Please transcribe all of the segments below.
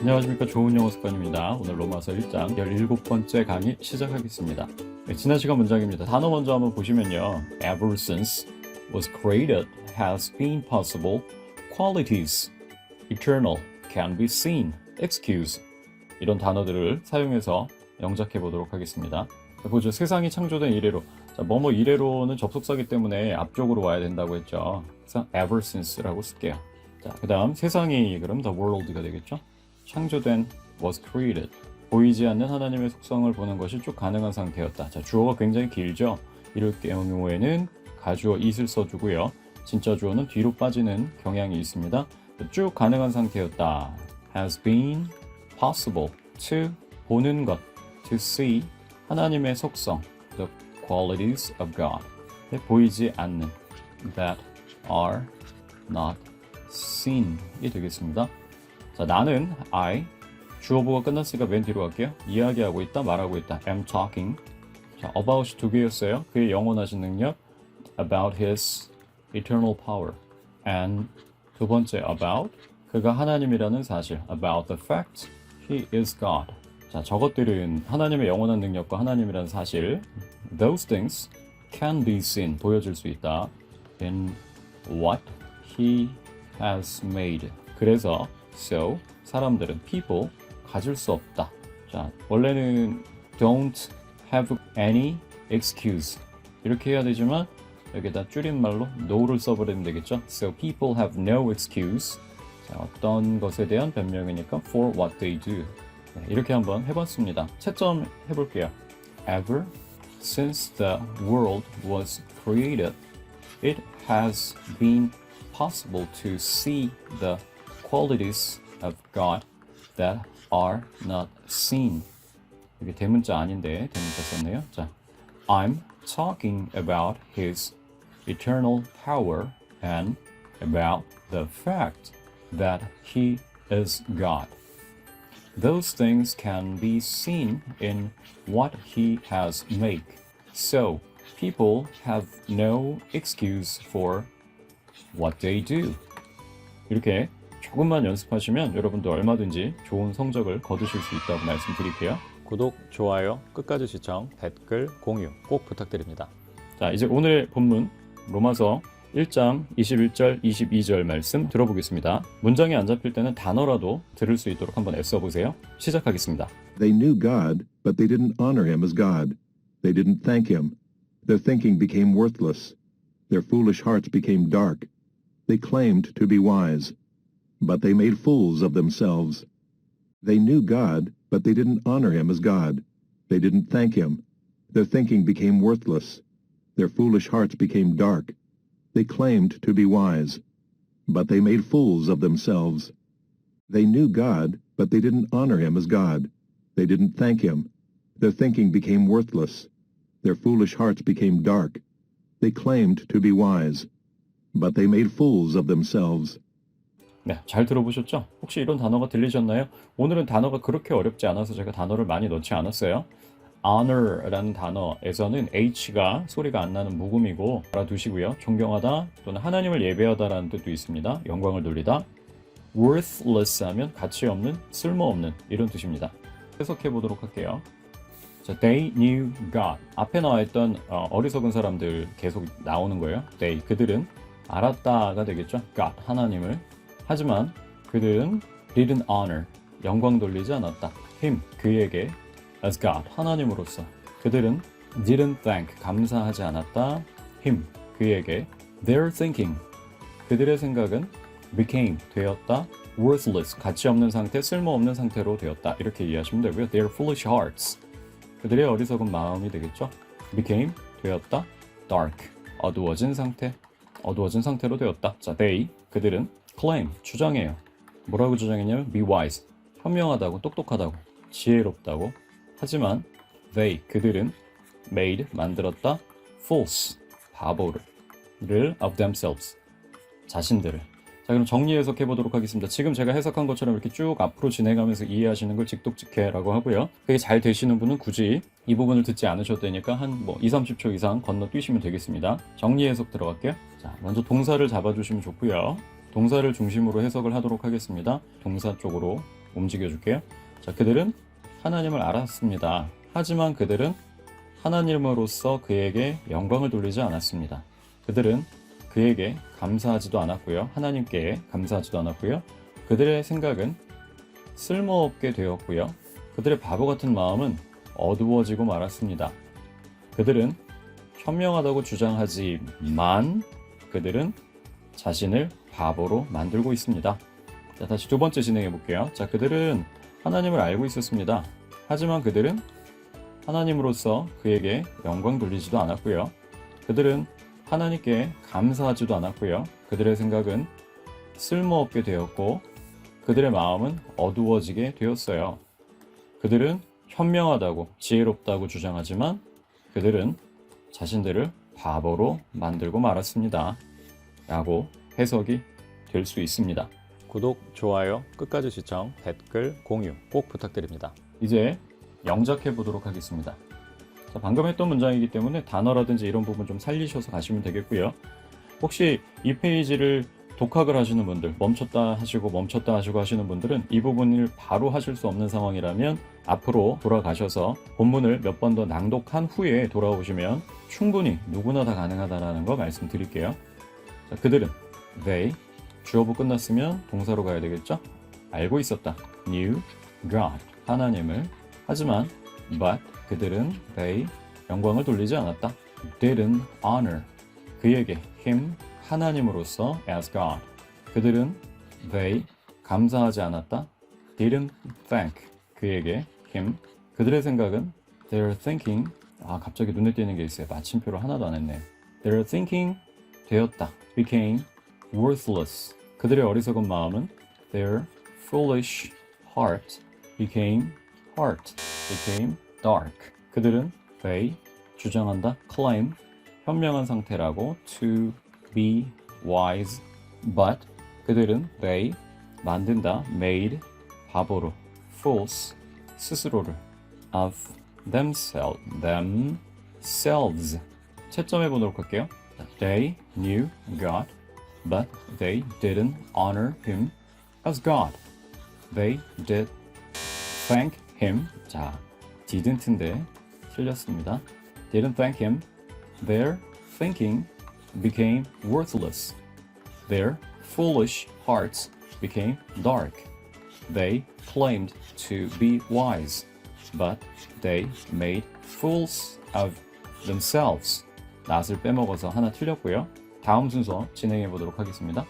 안녕하십니까 좋은 영어 습관입니다. 오늘 로마서 1장 17번째 강의 시작하겠습니다. 네, 지난 시간 문장입니다. 단어 먼저 한번 보시면요. Ever since was created has been possible qualities eternal can be seen excuse 이런 단어들을 사용해서 영작해 보도록 하겠습니다. 자, 보죠. 세상이 창조된 이래로 자, 뭐뭐 이래로는 접속사기 때문에 앞쪽으로 와야 된다고 했죠. 그래서 ever since라고 쓸게요. 자, 그 다음 세상이 그럼 the world가 되겠죠. 창조된 was created 보이지 않는 하나님의 속성을 보는 것이 쭉 가능한 상태였다. 자, 주어가 굉장히 길죠. 이럴 경우에는 가주어 it을 써주고요. 진짜 주어는 뒤로 빠지는 경향이 있습니다. 쭉 가능한 상태였다. has been possible to 보는 것, to see 하나님의 속성, the qualities of God. 네, 보이지 않는 that are not seen이 되겠습니다. 자, 나는 I 주어보가 끝났으니까 맨 뒤로 갈게요. 이야기하고 있다, 말하고 있다. am talking. 자, about이 두 개였어요. 그의 영원하신 능력 about his eternal power. and 두 번째 about 그가 하나님이라는 사실 about the fact he is God. 자, 저것들은 하나님의 영원한 능력과 하나님이라는 사실 those things can be seen 보여줄 수 있다 in what he has made. 그래서 so 사람들은 people 가질 수 없다. 자, 원래는 don't have any excuse 이렇게 해야 되지만 여기다 줄임말로 no를 써버리면 되겠죠. So people have no excuse. 자, 어떤 것에 대한 변명이니까 for what they do. 네, 이렇게 한번 해봤습니다. 채점 해볼게요. Ever since the world was created, it has been possible to see the qualities of God that are not seen. 이게 대문자 아닌데 대문자 썼네요. 자, I'm talking about His eternal power and about the fact that He is God. Those things can be seen in what He has made. So, people have no excuse for what they do. 이렇게 조금만 연습하시면 여러분도 얼마든지 좋은 성적을 거두실 수 있다고 말씀드릴게요. 구독, 좋아요, 끝까지 시청, 댓글, 공유 꼭 부탁드립니다. 자, 이제 오늘의 본문 로마서 1장 21절, 22절 말씀 들어보겠습니다. 문장이 안 잡힐 때는 단어라도 들을 수 있도록 한번 애써 보세요. 시작하겠습니다. They knew God, but they didn't honor him as God. They didn't thank him. Their thinking became worthless. Their foolish hearts became dark. They claimed to be wise, but they made fools of themselves. They knew God, but they didn't honor him as God. They didn't thank him. Their thinking became worthless. Their foolish hearts became dark. They claimed to be wise, but they made fools of themselves. They knew God, but they didn't honor him as God. They didn't thank him. Their thinking became worthless. Their foolish hearts became dark. They claimed to be wise, but they made fools of themselves. 네, 잘 들어보셨죠? 혹시 이런 단어가 들리셨나요? 오늘은 단어가 그렇게 어렵지 않아서 제가 단어를 많이 넣지 않았어요. honor라는 단어에서는 h가 소리가 안 나는 묵음이고 알아두시고요. 존경하다 또는 하나님을 예배하다라는 뜻도 있습니다. 영광을 돌리다. worthless 하면 가치 없는, 쓸모없는 이런 뜻입니다. 해석해 보도록 할게요. 자, they knew God. 앞에 나와 있던 어, 어리석은 사람들 계속 나오는 거예요. they 그들은 알았다가 되겠죠. God 하나님을 하지만 그들은 didn't honor 영광 돌리지 않았다. him 그에게 as God 하나님으로서 그들은 didn't thank 감사하지 않았다. him 그에게 their thinking 그들의 생각은 became 되었다. worthless 가치 없는 상태 쓸모 없는 상태로 되었다. 이렇게 이해하시면 되고요. their foolish hearts 그들의 어리석은 마음이 되겠죠. became 되었다. dark 어두워진 상태 어두워진 상태로 되었다. 자, they 그들은 claim 주장해요. 뭐라고 주장했냐면 be wise 현명하다고 똑똑하다고 지혜롭다고 하지만 they 그들은 made 만들었다 fools 바보를 of themselves 자신들을 자 그럼 정리 해석해 보도록 하겠습니다. 지금 제가 해석한 것처럼 이렇게 쭉 앞으로 진행하면서 이해하시는 걸 직독직해라고 하고요. 그게 잘 되시는 분은 굳이 이 부분을 듣지 않으셔도 되니까 한 뭐 2, 30초 이상 건너뛰시면 되겠습니다. 정리 해석 들어갈게요. 자 먼저 동사를 잡아주시면 좋고요. 동사를 중심으로 해석을 하도록 하겠습니다. 동사 쪽으로 움직여 줄게요. 자, 그들은 하나님을 알았습니다. 하지만 그들은 하나님으로서 그에게 영광을 돌리지 않았습니다. 그들은 그에게 감사하지도 않았고요. 하나님께 감사하지도 않았고요. 그들의 생각은 쓸모없게 되었고요. 그들의 바보 같은 마음은 어두워지고 말았습니다. 그들은 현명하다고 주장하지만 그들은 자신을 바보로 만들고 있습니다. 자, 다시 두 번째 진행해 볼게요. 자, 그들은 하나님을 알고 있었습니다. 하지만 그들은 하나님으로서 그에게 영광 돌리지도 않았고요. 그들은 하나님께 감사하지도 않았고요. 그들의 생각은 쓸모없게 되었고 그들의 마음은 어두워지게 되었어요. 그들은 현명하다고 지혜롭다고 주장하지만 그들은 자신들을 바보로 만들고 말았습니다. 라고 해석이 될 수 있습니다. 구독, 좋아요, 끝까지 시청, 댓글, 공유 꼭 부탁드립니다. 이제 영작해 보도록 하겠습니다. 자, 방금 했던 문장이기 때문에 단어라든지 이런 부분 좀 살리셔서 가시면 되겠고요. 혹시 이 페이지를 독학을 하시는 분들, 멈췄다 하시고 멈췄다 하시고 하시는 분들은 이 부분을 바로 하실 수 없는 상황이라면 앞으로 돌아가셔서 본문을 몇 번 더 낭독한 후에 돌아오시면 충분히 누구나 다 가능하다라는 거 말씀드릴게요. 자, 그들은 they 주어부 끝났으면 동사로 가야 되겠죠? 알고 있었다. knew God 하나님을 하지만 but 그들은 they 영광을 돌리지 않았다. didn't honor 그에게 him 하나님으로서 as God 그들은 they 감사하지 않았다. didn't thank 그에게 him 그들의 생각은 their thinking 아 갑자기 눈에 띄는 게 있어요. 마침표를 하나도 안 했네요. their thinking 되었다. became worthless. 그들의 어리석은 마음은 their foolish heart became heart became dark. 그들은 they 주장한다 claim 현명한 상태라고 to be wise but 그들은 they 만든다 made 바보로 fools 스스로를 of themselves themselves 채점해 보도록 할게요. They knew God, but they didn't honor him as God. They did thank him. 자, didn't인데 틀렸습니다. Didn't thank him. Their thinking became worthless. Their foolish hearts became dark. They claimed to be wise, but they made fools of themselves. 낫을 빼먹어서 하나 틀렸고요. 다음 순서 진행해 보도록 하겠습니다.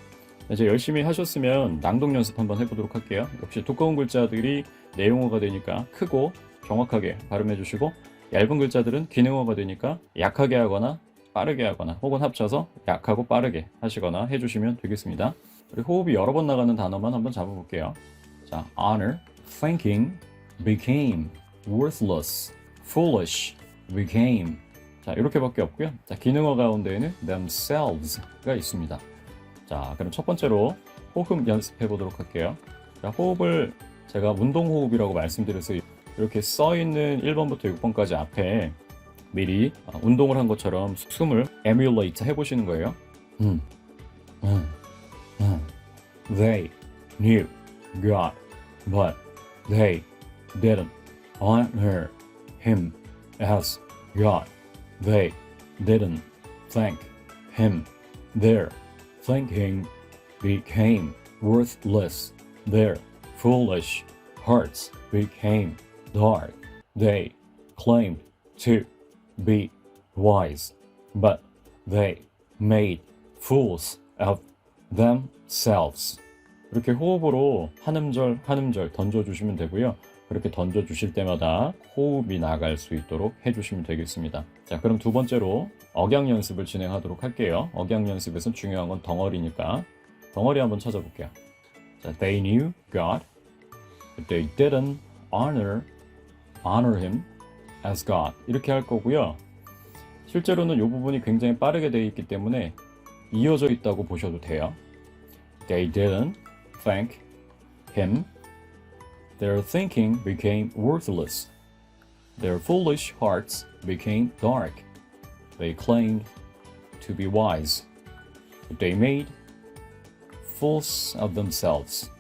이제 열심히 하셨으면 낭독 연습 한번 해보도록 할게요. 역시 두꺼운 글자들이 내용어가 되니까 크고 정확하게 발음해 주시고 얇은 글자들은 기능어가 되니까 약하게 하거나 빠르게 하거나 혹은 합쳐서 약하고 빠르게 하시거나 해주시면 되겠습니다. 우리 호흡이 여러 번 나가는 단어만 한번 잡아볼게요. 자, honor, thinking, became, worthless, foolish, became. 자, 이렇게밖에 없고요. 자, 기능어 가운데에는 themselves가 있습니다. 자, 그럼 첫 번째로 호흡 연습해 보도록 할게요. 자, 호흡을 제가 운동 호흡이라고 말씀드려서 이렇게 써 있는 1번부터 6번까지 앞에 미리 어, 운동을 한 것처럼 숨을 emulate 해 보시는 거예요. 음, 음, 음. They knew God, but they didn't honor Him as God. They didn't thank Him. Their thinking became worthless. Their foolish hearts became dark. They claimed to be wise, but they made fools of themselves. 이렇게 호흡으로 한 음절 한 음절 던져주시면 되고요. 그렇게 던져 주실 때마다 호흡이 나갈 수 있도록 해주시면 되겠습니다. 자, 그럼 두 번째로 억양 연습을 진행하도록 할게요. 억양 연습에선 중요한 건 덩어리니까 덩어리 한번 찾아볼게요. 자, they knew God, but they didn't honor honor him as God 이렇게 할 거고요. 실제로는 이 부분이 굉장히 빠르게 되어 있기 때문에 이어져 있다고 보셔도 돼요. They didn't thank him. Their thinking became worthless. Their foolish hearts became dark. They claimed to be wise, but they made fools of themselves.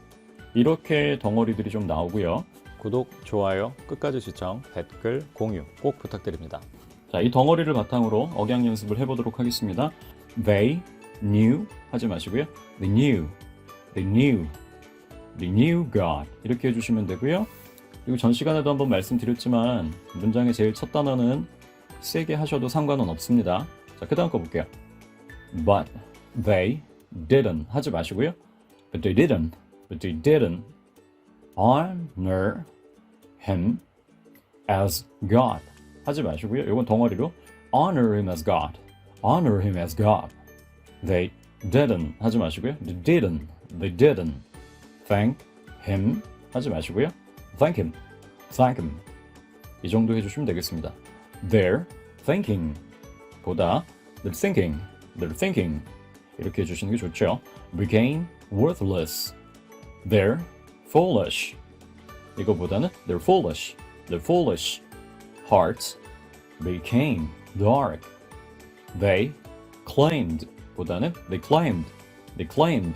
이렇게 덩어리들이 좀 나오고요. 구독, 좋아요, 끝까지 시청, 댓글, 공유 꼭 부탁드립니다. 자, 이 덩어리를 바탕으로 억양 연습을 해보도록 하겠습니다. They knew 하지 마시고요. They knew, they knew, they knew God 이렇게 해주시면 되고요. 그리고 전 시간에도 한번 말씀드렸지만 문장의 제일 첫 단어는 세게 하셔도 상관은 없습니다. 자, 그 다음 거 볼게요. But they didn't 하지 마시고요. But they didn't, but they didn't honor him as God 하지 마시고요. 이건 덩어리로 honor him as God, honor him as God. They didn't 하지 마시고요. They didn't, they didn't thank him 하지 마시고요. Thank him, thank him. 이 정도 해주시면 되겠습니다. They're thinking 보다 they're thinking, they're thinking 이렇게 해주시는 게 좋죠. Became worthless. They're foolish. 이거보다는 they're foolish, they're foolish. Hearts became dark. They claimed 보다는 they claimed, they claimed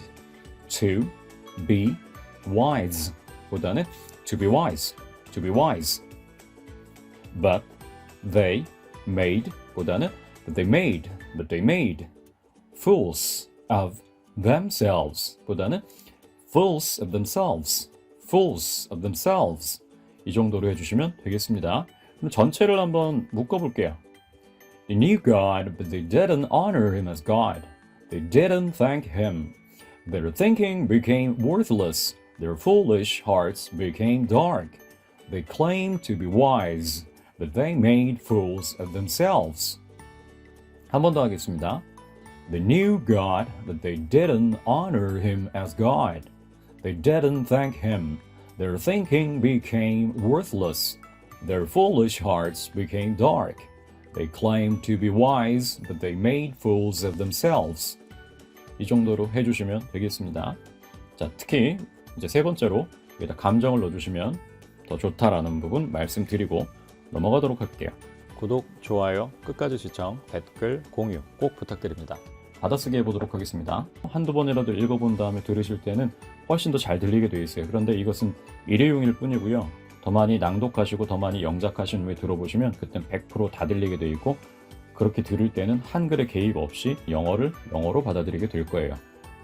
to be wise 보다는 to be wise, to be wise. But they made 보다는 but they made, but they made fools of themselves 보다는 fools of themselves, fools of themselves 이 정도로 해주시면 되겠습니다. 그럼 전체를 한번 묶어볼게요. They knew God, but they didn't honor him as God. They didn't thank him. Their thinking became worthless. Their foolish hearts became dark. They claimed to be wise, but they made fools of themselves. 한 번 더 하겠습니다. They knew God, but they didn't honor him as God. They didn't thank him. Their thinking became worthless. Their foolish hearts became dark. They claimed to be wise, but they made fools of themselves. 이 정도로 해주시면 되겠습니다. 자, 특히 이제 세 번째로 여기다 감정을 넣어주시면 더 좋다라는 부분 말씀드리고 넘어가도록 할게요. 구독, 좋아요, 끝까지 시청, 댓글, 공유 꼭 부탁드립니다. 받아쓰기 해보도록 하겠습니다. 한두 번이라도 읽어본 다음에 들으실 때는 훨씬 더 잘 들리게 되어 있어요. 그런데 이것은 일회용일 뿐이고요. 더 많이 낭독하시고 더 많이 영작하신 후에 들어보시면 그땐 100%다 들리게 되어 있고 그렇게 들을 때는 한글의 개입 없이 영어를 영어로 받아들이게 될 거예요.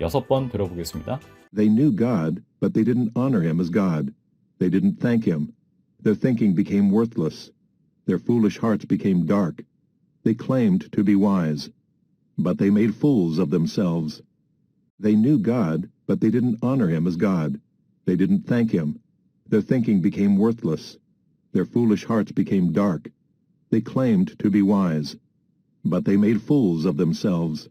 여섯 번 들어보겠습니다. They knew God, but they didn't honor him as God. They didn't thank him. Their thinking became worthless. Their foolish hearts became dark. They claimed to be wise, but they made fools of themselves. They knew God, but they didn't honor him as God. They didn't thank him. Their thinking became worthless. Their foolish hearts became dark. They claimed to be wise, but they made fools of themselves.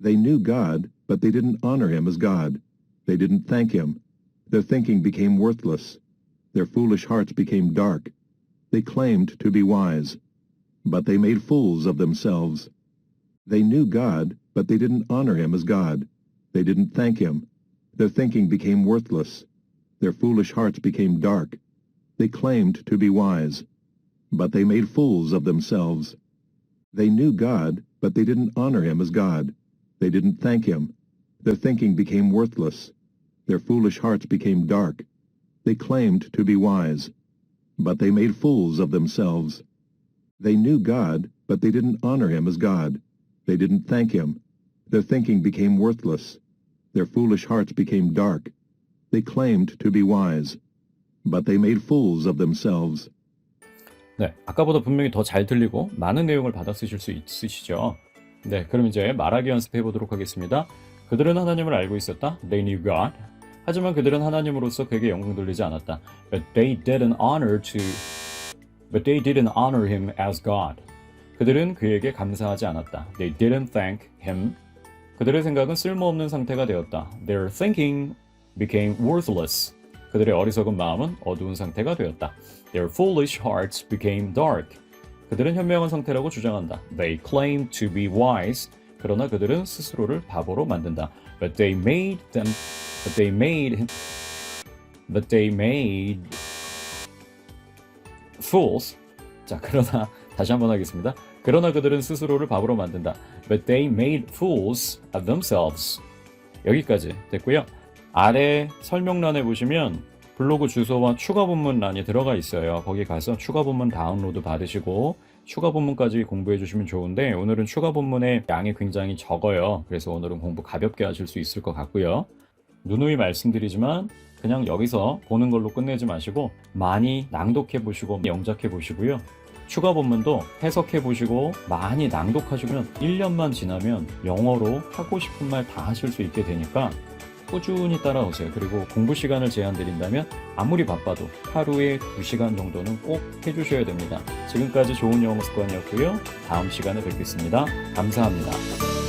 They knew God, but they didn't honor him as God. They didn't thank him. Their thinking became worthless. Their foolish hearts became dark. They claimed to be wise, but they made fools of themselves. They knew God, but they didn't honor him as God. They didn't thank him. Their thinking became worthless. Their foolish hearts became dark. They claimed to be wise, but they made fools of themselves. They knew God, but they didn't honor him as God. They didn't thank him. Their thinking became worthless. Their foolish hearts became dark. They claimed to be wise, but they made fools of themselves. They knew God, but they didn't honor him as God. They didn't thank him. Their thinking became worthless. Their foolish hearts became dark. They claimed to be wise, but they made fools of themselves. 네, 아까보다 분명히 더 잘 들리고 많은 내용을 받아 쓰실 수 있으시죠? 네, 그럼 이제 말하기 연습해 보도록 하겠습니다. 그들은 하나님을 알고 있었다. They knew God. 하지만 그들은 하나님으로서 그에게 영광 돌리지 않았다. But they didn't honor to But they didn't honor him as God. 그들은 그에게 감사하지 않았다. They didn't thank him. 그들의 생각은 쓸모없는 상태가 되었다. Their thinking became worthless. 그들의 어리석은 마음은 어두운 상태가 되었다. Their foolish hearts became dark. 그들은 현명한 상태라고 주장한다. They claim to be wise. 그러나 그들은 스스로를 바보로 만든다. But they made them. But they made. But they made fools. 자, 그러나 다시 한번 하겠습니다. 그러나 그들은 스스로를 바보로 만든다. But they made fools of themselves. 여기까지 됐고요. 아래 설명란에 보시면 블로그 주소와 추가 본문란이 들어가 있어요. 거기 가서 추가 본문 다운로드 받으시고 추가 본문까지 공부해 주시면 좋은데 오늘은 추가 본문의 양이 굉장히 적어요. 그래서 오늘은 공부 가볍게 하실 수 있을 것 같고요. 누누이 말씀드리지만 그냥 여기서 보는 걸로 끝내지 마시고 많이 낭독해 보시고 영작해 보시고요. 추가 본문도 해석해 보시고 많이 낭독하시면 1년만 지나면 영어로 하고 싶은 말 다 하실 수 있게 되니까 꾸준히 따라오세요. 그리고 공부 시간을 제한 드린다면 아무리 바빠도 하루에 2시간 정도는 꼭 해주셔야 됩니다. 지금까지 좋은 영어 습관이었고요. 다음 시간에 뵙겠습니다. 감사합니다.